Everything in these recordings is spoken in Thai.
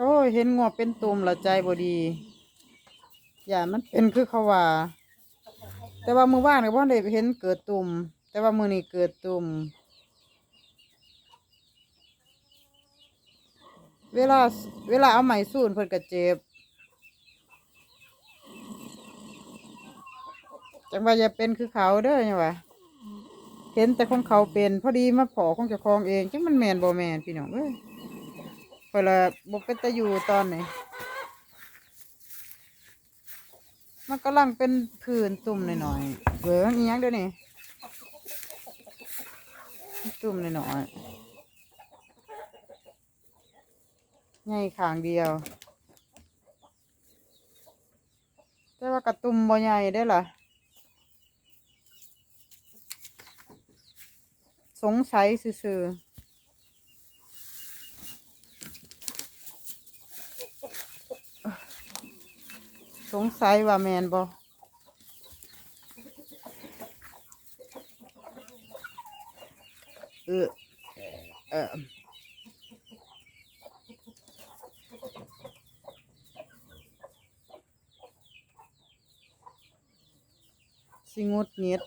โอ้ยเห็นงวเป็นตุ่มละใจบ่ดี อย่ามันเป็นคือเขาว่า แต่ว่ามือว่านก็บ่ได้เห็นเกิดตุ่ม แต่ว่ามือนี้เกิดตุ่ม เวลาเวลาเอาไหมสูนเพิ่นก็เจ็บ จังว่าอย่าเป็นคือเขาเด้อเนี่ยว่าเห็นแต่ของเขาเป็น พอดีมาพอของเจ้าของเอง จังมันแมนบ่แมนพี่น้องเอ้ย เวลาบ่เป็นตะอยู่ตอนไหนมันกำลังเป็นผื่นตุ่มหน่อยๆเบิ่งอีหยังเด้อนี่ตุ่มหน่อยๆใหญ่ขางเดียว แต่ว่ากระตุ่มบ่ใหญ่ได้ล่ะสงสัยซื่อๆ สงสัยว่าแมนบ่เออเออสิงุดเงียด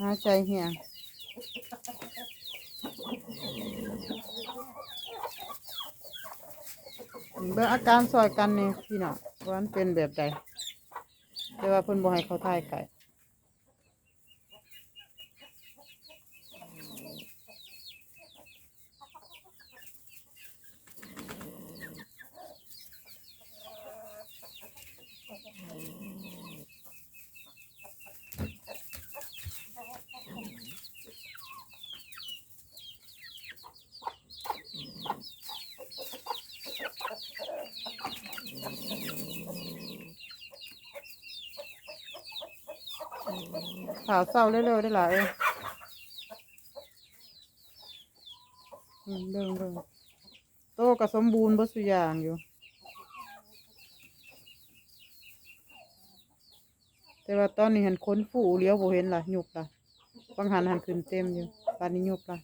หาใจเหี่ยงเบื่ออาการซอยกันนี่พี่น้องว่ามันเป็นแบบใดแต่ว่าเพิ่นบ่ให้เขาทายไก่ ข่าวเศร้าเร็วๆได้อล่ะเอ้ยอืมเบิ่งเบิ่งโตก็สมบูรณ์บสุอย่างอยู่ แต่ว่าตอนนี้หันค้นฝูเลี้ยวบ่เห็นล่ะยุบล่ะบางหันหันขึ้นเต็มอยู่ตอนนี้ยุบล่ะ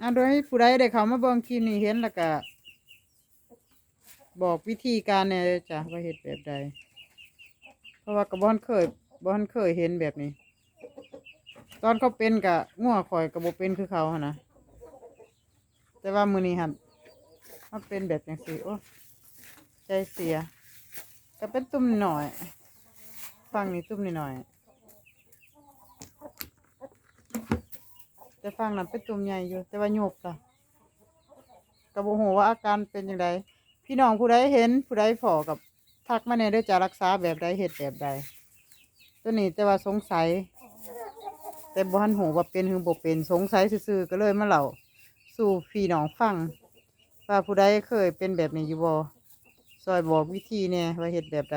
อะโดยผู้ใดได้เขามาเบิ่งคลิปนี้เห็นแล้วก็บอกวิธีการเนี่ยจ้ะว่าเฮ็ดแบบใด เพราะว่าก็บ่ทันเคยบ่ทันเคยเห็นแบบนี้ ตอนเขาเป็นกะงัวข่อยก็บ่เป็นคือเขาหั่นนะแต่ว่ามือนี้หันมันเป็นแบบจังซี่โอ้ใจเสีย ก็เป็นตุ่มหน่อย ฟังนี่ตุ่มนิดหน่อย แต่ฟังนั้นเป็นตุ่มใหญ่อยู่ แต่ว่าโยบล่ะก็บ่ฮู้ว่าอาการเป็นจังไดพี่น้องผู้ใดเห็นผู้ใดพอกับทักมาแน่ด้อจะรักษาแบบใดเฮ็ดแบบใด ตัวนี้แต่ว่าสงสัย แต่บ่ทันฮู้ว่าเป็นหรือบ่เป็นสงสัยซื่อๆก็เลยมาเล่าสู่พี่น้องฟังว่าผู้ใดเคยเป็นแบบนี้อยู่บ่ซอยบอกวิธีแหน่ยว่าเฮ็ดแบบใด